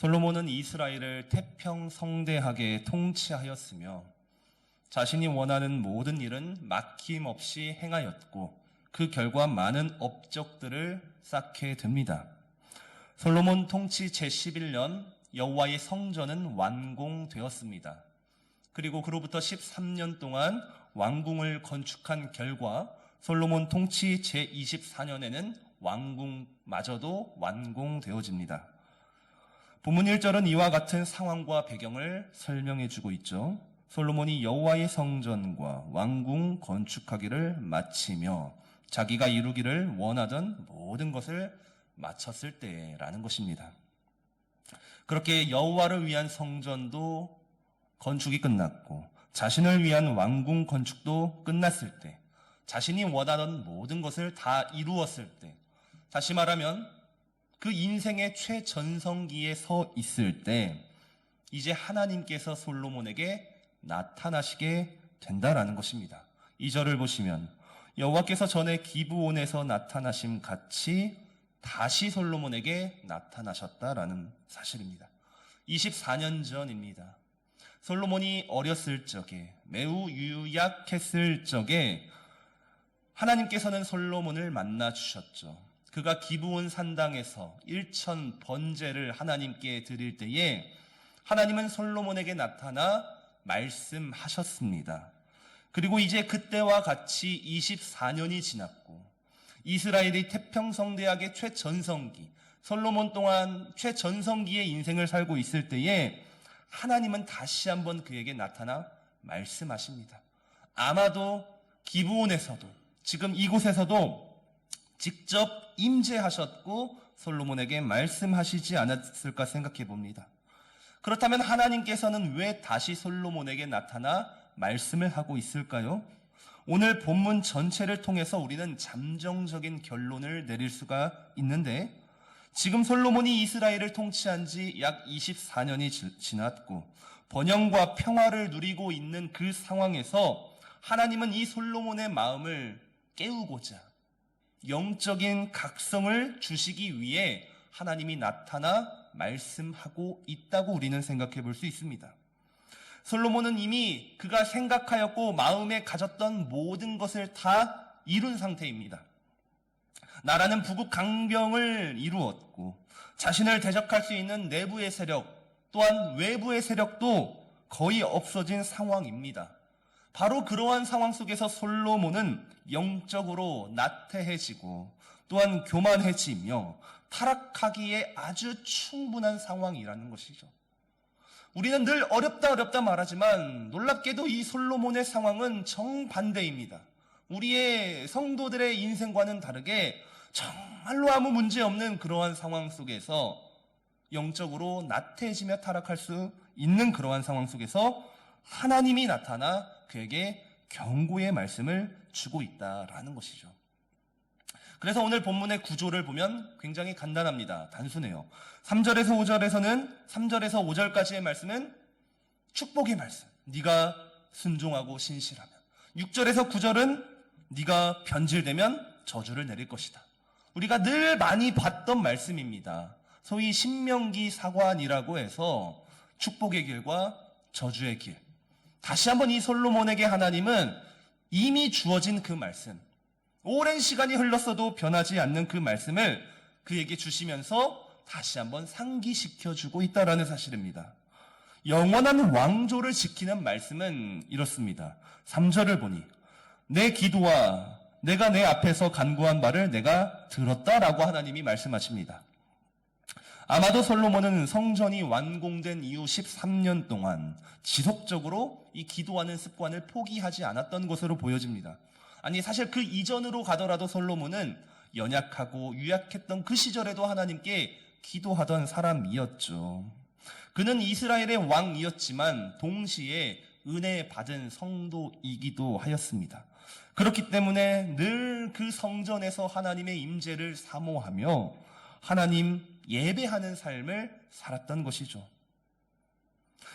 솔로몬은 이스라엘을 태평성대하게 통치하였으며 자신이 원하는 모든 일은 막힘없이 행하였고 그 결과 많은 업적들을 쌓게 됩니다. 솔로몬 통치 제11년 여호와의 성전은 완공되었습니다. 그리고 그로부터 13년 동안 왕궁을 건축한 결과 솔로몬 통치 제24년에는 왕궁마저도 완공되어집니다. 본문 1절은 이와 같은 상황과 배경을 설명해 주고 있죠. 솔로몬이 여호와의 성전과 왕궁 건축하기를 마치며 자기가 이루기를 원하던 모든 것을 마쳤을 때라는 것입니다. 그렇게 여호와를 위한 성전도 건축이 끝났고 자신을 위한 왕궁 건축도 끝났을 때 자신이 원하던 모든 것을 다 이루었을 때 다시 말하면 그 인생의 최전성기에 서 있을 때 이제 하나님께서 솔로몬에게 나타나시게 된다라는 것입니다. 이 절을 보시면 여호와께서 전에 기브온에서 나타나심 같이 다시 솔로몬에게 나타나셨다라는 사실입니다. 24년 전입니다. 솔로몬이 어렸을 적에 매우 유약했을 적에 하나님께서는 솔로몬을 만나 주셨죠. 그가 기브온 산당에서 일천 번제를 하나님께 드릴 때에 하나님은 솔로몬에게 나타나 말씀하셨습니다. 그리고 이제 그때와 같이 24년이 지났고 이스라엘이 태평성대학의 최전성기 솔로몬 동안 최전성기의 인생을 살고 있을 때에 하나님은 다시 한번 그에게 나타나 말씀하십니다. 아마도 기브온에서도 지금 이곳에서도 직접 임재하셨고 솔로몬에게 말씀하시지 않았을까 생각해 봅니다. 그렇다면 하나님께서는 왜 다시 솔로몬에게 나타나 말씀을 하고 있을까요? 오늘 본문 전체를 통해서 우리는 잠정적인 결론을 내릴 수가 있는데 지금 솔로몬이 이스라엘을 통치한 지 약 24년이 지났고 번영과 평화를 누리고 있는 그 상황에서 하나님은 이 솔로몬의 마음을 깨우고자 영적인 각성을 주시기 위해 하나님이 나타나 말씀하고 있다고 우리는 생각해 볼 수 있습니다. 솔로몬은 이미 그가 생각하였고 마음에 가졌던 모든 것을 다 이룬 상태입니다. 나라는 부국 강병을 이루었고 자신을 대적할 수 있는 내부의 세력 또한 외부의 세력도 거의 없어진 상황입니다. 바로 그러한 상황 속에서 솔로몬은 영적으로 나태해지고 또한 교만해지며 타락하기에 아주 충분한 상황이라는 것이죠. 우리는 늘 어렵다 어렵다 말하지만 놀랍게도 이 솔로몬의 상황은 정반대입니다. 우리의 성도들의 인생과는 다르게 정말로 아무 문제 없는 그러한 상황 속에서 영적으로 나태해지며 타락할 수 있는 그러한 상황 속에서 하나님이 나타나 그에게 경고의 말씀을 주고 있다라는 것이죠. 그래서 오늘 본문의 구조를 보면 굉장히 간단합니다. 단순해요. 3절에서 5절에서는 3절에서 5절까지의 말씀은 축복의 말씀. 네가 순종하고 신실하면. 6절에서 9절은 네가 변질되면 저주를 내릴 것이다. 우리가 늘 많이 봤던 말씀입니다. 소위 신명기 사관이라고 해서 축복의 길과 저주의 길. 다시 한번 이 솔로몬에게 하나님은 이미 주어진 그 말씀, 오랜 시간이 흘렀어도 변하지 않는 그 말씀을 그에게 주시면서 다시 한번 상기시켜 주고 있다라는 사실입니다. 영원한 왕조를 지키는 말씀은 이렇습니다. 3절을 보니 내 기도와 내가 내 앞에서 간구한 말을 내가 들었다라고 하나님이 말씀하십니다. 아마도 솔로몬은 성전이 완공된 이후 13년 동안 지속적으로 이 기도하는 습관을 포기하지 않았던 것으로 보여집니다. 아니, 사실 그 이전으로 가더라도 솔로몬은 연약하고 유약했던 그 시절에도 하나님께 기도하던 사람이었죠. 그는 이스라엘의 왕이었지만 동시에 은혜 받은 성도이기도 하였습니다. 그렇기 때문에 늘 그 성전에서 하나님의 임재를 사모하며 하나님 예배하는 삶을 살았던 것이죠.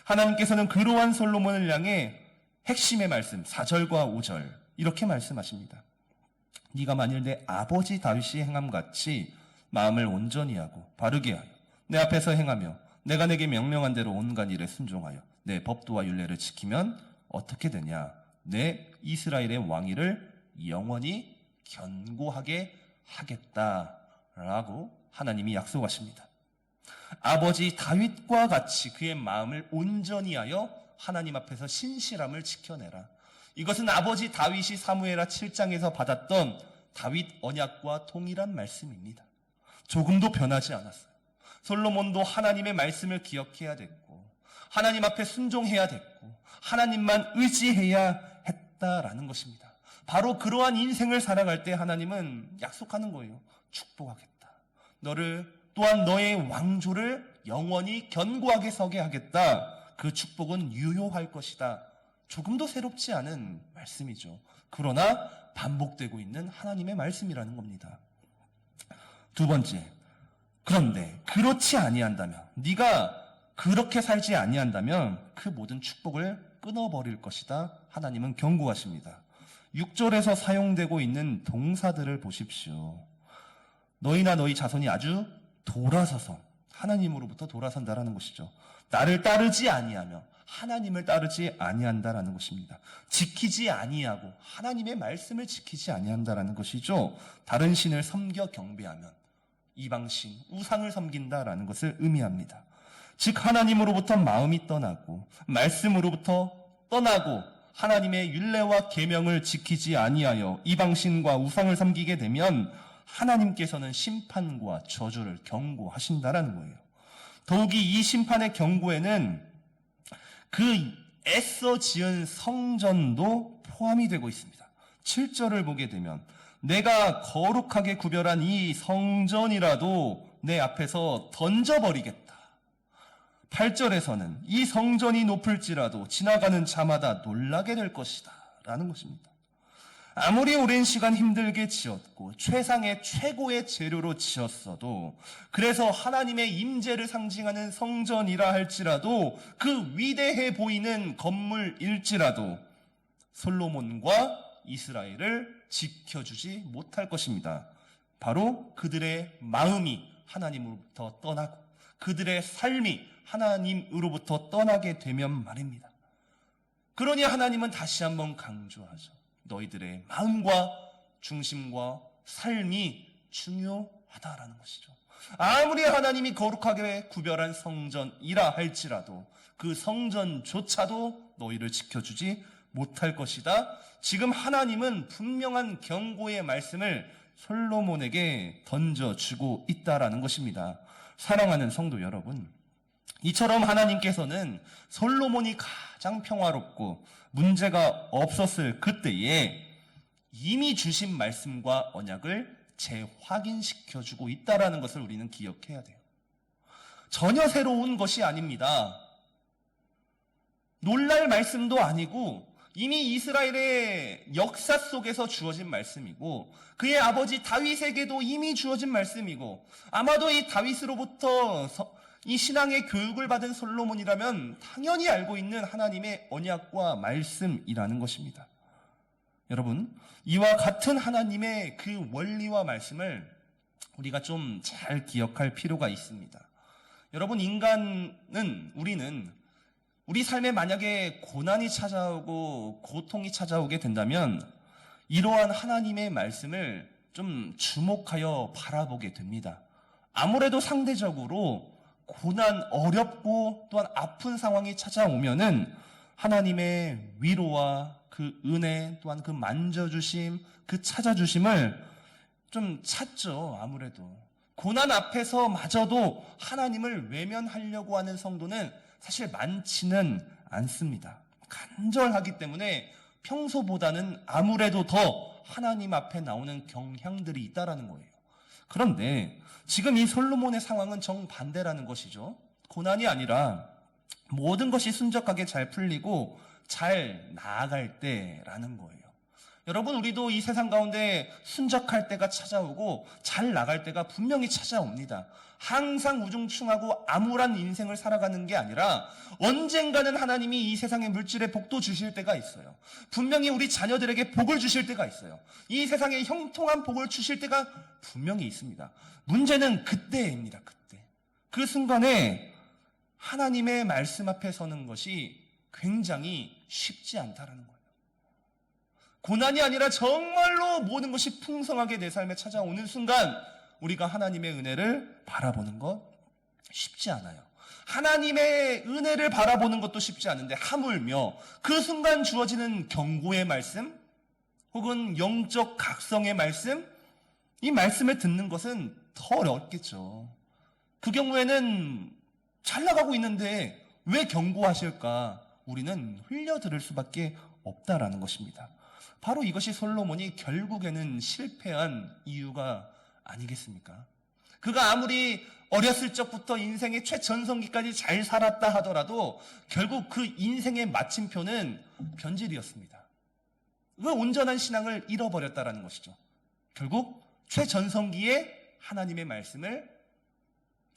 하나님께서는 그러한 솔로몬을 향해 핵심의 말씀 4절과 5절 이렇게 말씀하십니다. 네가 만일 내 아버지 다윗이 행함 같이 마음을 온전히 하고 바르게 하여 내 앞에서 행하며 내가 내게 명령한 대로 온갖 일에 순종하여 내 법도와 율례를 지키면 어떻게 되냐? 내 이스라엘의 왕위를 영원히 견고하게 하겠다라고 하나님이 약속하십니다. 아버지 다윗과 같이 그의 마음을 온전히 하여 하나님 앞에서 신실함을 지켜내라. 이것은 아버지 다윗이 사무엘하 7장에서 받았던 다윗 언약과 동일한 말씀입니다. 조금도 변하지 않았어요. 솔로몬도 하나님의 말씀을 기억해야 됐고, 하나님 앞에 순종해야 됐고, 하나님만 의지해야 했다라는 것입니다. 바로 그러한 인생을 살아갈 때 하나님은 약속하는 거예요. 축복하겠다. 너를 또한 너의 왕조를 영원히 견고하게 서게 하겠다. 그 축복은 유효할 것이다. 조금도 새롭지 않은 말씀이죠. 그러나 반복되고 있는 하나님의 말씀이라는 겁니다. 두 번째. 그런데 그렇지 아니한다면 네가 그렇게 살지 아니한다면 그 모든 축복을 끊어버릴 것이다. 하나님은 경고하십니다. 6절에서 사용되고 있는 동사들을 보십시오. 너희나 너희 자손이 아주 돌아서서 하나님으로부터 돌아선다라는 것이죠. 나를 따르지 아니하며 하나님을 따르지 아니한다라는 것입니다. 지키지 아니하고 하나님의 말씀을 지키지 아니한다라는 것이죠. 다른 신을 섬겨 경배하면 이방신, 우상을 섬긴다라는 것을 의미합니다. 즉 하나님으로부터 마음이 떠나고 말씀으로부터 떠나고 하나님의 율례와 계명을 지키지 아니하여 이방신과 우상을 섬기게 되면 하나님께서는 심판과 저주를 경고하신다라는 거예요. 더욱이 이 심판의 경고에는 그 애써 지은 성전도 포함이 되고 있습니다. 7절을 보게 되면 내가 거룩하게 구별한 이 성전이라도 내 앞에서 던져버리겠다. 8절에서는 이 성전이 높을지라도 지나가는 자마다 놀라게 될 것이다. 라는 것입니다. 아무리 오랜 시간 힘들게 지었고 최상의 최고의 재료로 지었어도 그래서 하나님의 임재를 상징하는 성전이라 할지라도 그 위대해 보이는 건물일지라도 솔로몬과 이스라엘을 지켜주지 못할 것입니다. 바로 그들의 마음이 하나님으로부터 떠나고 그들의 삶이 하나님으로부터 떠나게 되면 말입니다. 그러니 하나님은 다시 한번 강조하죠. 너희들의 마음과 중심과 삶이 중요하다라는 것이죠. 아무리 하나님이 거룩하게 구별한 성전이라 할지라도 그 성전조차도 너희를 지켜주지 못할 것이다. 지금 하나님은 분명한 경고의 말씀을 솔로몬에게 던져주고 있다라는 것입니다. 사랑하는 성도 여러분, 이처럼 하나님께서는 솔로몬이 가장 평화롭고 문제가 없었을 그때에 이미 주신 말씀과 언약을 재확인시켜 주고 있다라는 것을 우리는 기억해야 돼요. 전혀 새로운 것이 아닙니다. 놀랄 말씀도 아니고 이미 이스라엘의 역사 속에서 주어진 말씀이고 그의 아버지 다윗에게도 이미 주어진 말씀이고 아마도 이 다윗으로부터 이 신앙의 교육을 받은 솔로몬이라면 당연히 알고 있는 하나님의 언약과 말씀이라는 것입니다. 여러분, 이와 같은 하나님의 그 원리와 말씀을 우리가 좀 잘 기억할 필요가 있습니다. 여러분, 인간은, 우리는 우리 삶에 만약에 고난이 찾아오고 고통이 찾아오게 된다면 이러한 하나님의 말씀을 좀 주목하여 바라보게 됩니다. 아무래도 상대적으로 고난, 어렵고 또한 아픈 상황이 찾아오면은 하나님의 위로와 그 은혜 또한 그 만져주심, 그 찾아주심을 좀 찾죠, 아무래도. 고난 앞에서 마저도 하나님을 외면하려고 하는 성도는 사실 많지는 않습니다. 간절하기 때문에 평소보다는 아무래도 더 하나님 앞에 나오는 경향들이 있다라는 거예요. 그런데 지금 이 솔로몬의 상황은 정반대라는 것이죠. 고난이 아니라 모든 것이 순적하게 잘 풀리고 잘 나아갈 때라는 거예요. 여러분, 우리도 이 세상 가운데 순적할 때가 찾아오고 잘 나갈 때가 분명히 찾아옵니다. 항상 우중충하고 암울한 인생을 살아가는 게 아니라 언젠가는 하나님이 이 세상의 물질에 복도 주실 때가 있어요. 분명히 우리 자녀들에게 복을 주실 때가 있어요. 이 세상에 형통한 복을 주실 때가 분명히 있습니다. 문제는 그때입니다. 그때. 그 순간에 하나님의 말씀 앞에 서는 것이 굉장히 쉽지 않다라는 거예요. 고난이 아니라 정말로 모든 것이 풍성하게 내 삶에 찾아오는 순간 우리가 하나님의 은혜를 바라보는 것 쉽지 않아요. 하나님의 은혜를 바라보는 것도 쉽지 않은데 하물며 그 순간 주어지는 경고의 말씀 혹은 영적 각성의 말씀 이 말씀을 듣는 것은 더 어렵겠죠. 그 경우에는 잘 나가고 있는데 왜 경고하실까? 우리는 흘려 들을 수밖에 없다라는 것입니다. 바로 이것이 솔로몬이 결국에는 실패한 이유가 아니겠습니까? 그가 아무리 어렸을 적부터 인생의 최전성기까지 잘 살았다 하더라도 결국 그 인생의 마침표는 변질이었습니다. 그 온전한 신앙을 잃어버렸다라는 것이죠. 결국 최전성기에 하나님의 말씀을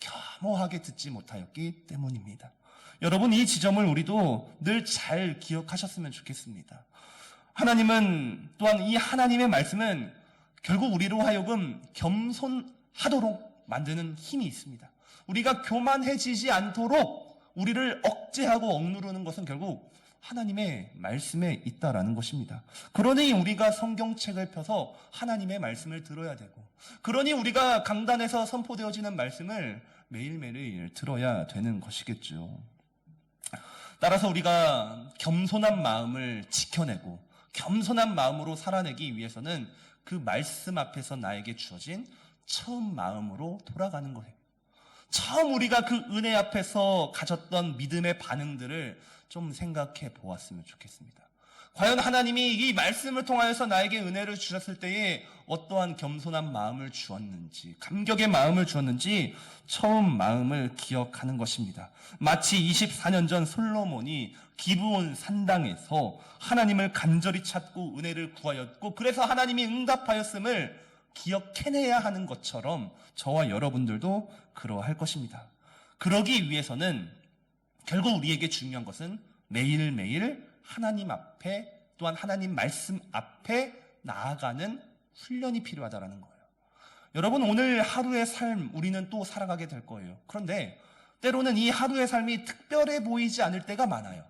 겸허하게 듣지 못하였기 때문입니다. 여러분 이 지점을 우리도 늘 잘 기억하셨으면 좋겠습니다. 하나님은 또한 이 하나님의 말씀은 결국 우리로 하여금 겸손하도록 만드는 힘이 있습니다. 우리가 교만해지지 않도록 우리를 억제하고 억누르는 것은 결국 하나님의 말씀에 있다라는 것입니다. 그러니 우리가 성경책을 펴서 하나님의 말씀을 들어야 되고, 그러니 우리가 강단에서 선포되어지는 말씀을 매일매일 들어야 되는 것이겠죠. 따라서 우리가 겸손한 마음을 지켜내고, 겸손한 마음으로 살아내기 위해서는 그 말씀 앞에서 나에게 주어진 처음 마음으로 돌아가는 거예요. 처음 우리가 그 은혜 앞에서 가졌던 믿음의 반응들을 좀 생각해 보았으면 좋겠습니다. 과연 하나님이 이 말씀을 통하여서 나에게 은혜를 주셨을 때에 어떠한 겸손한 마음을 주었는지, 감격의 마음을 주었는지 처음 마음을 기억하는 것입니다. 마치 24년 전 솔로몬이 기브온 산당에서 하나님을 간절히 찾고 은혜를 구하였고 그래서 하나님이 응답하였음을 기억해내야 하는 것처럼 저와 여러분들도 그러할 것입니다. 그러기 위해서는 결국 우리에게 중요한 것은 매일매일 하나님 앞에 또한 하나님 말씀 앞에 나아가는 훈련이 필요하다라는 거예요. 여러분 오늘 하루의 삶 우리는 또 살아가게 될 거예요. 그런데 때로는 이 하루의 삶이 특별해 보이지 않을 때가 많아요.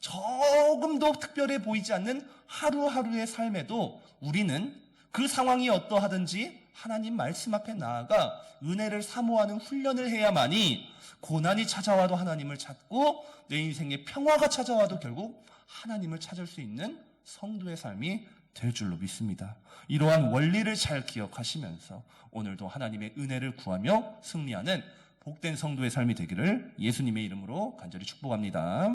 조금도 특별해 보이지 않는 하루하루의 삶에도 우리는 그 상황이 어떠하든지 하나님 말씀 앞에 나아가 은혜를 사모하는 훈련을 해야만이 고난이 찾아와도 하나님을 찾고 내 인생에 평화가 찾아와도 결국 하나님을 찾을 수 있는 성도의 삶이 될 줄로 믿습니다. 이러한 원리를 잘 기억하시면서 오늘도 하나님의 은혜를 구하며 승리하는 복된 성도의 삶이 되기를 예수님의 이름으로 간절히 축복합니다.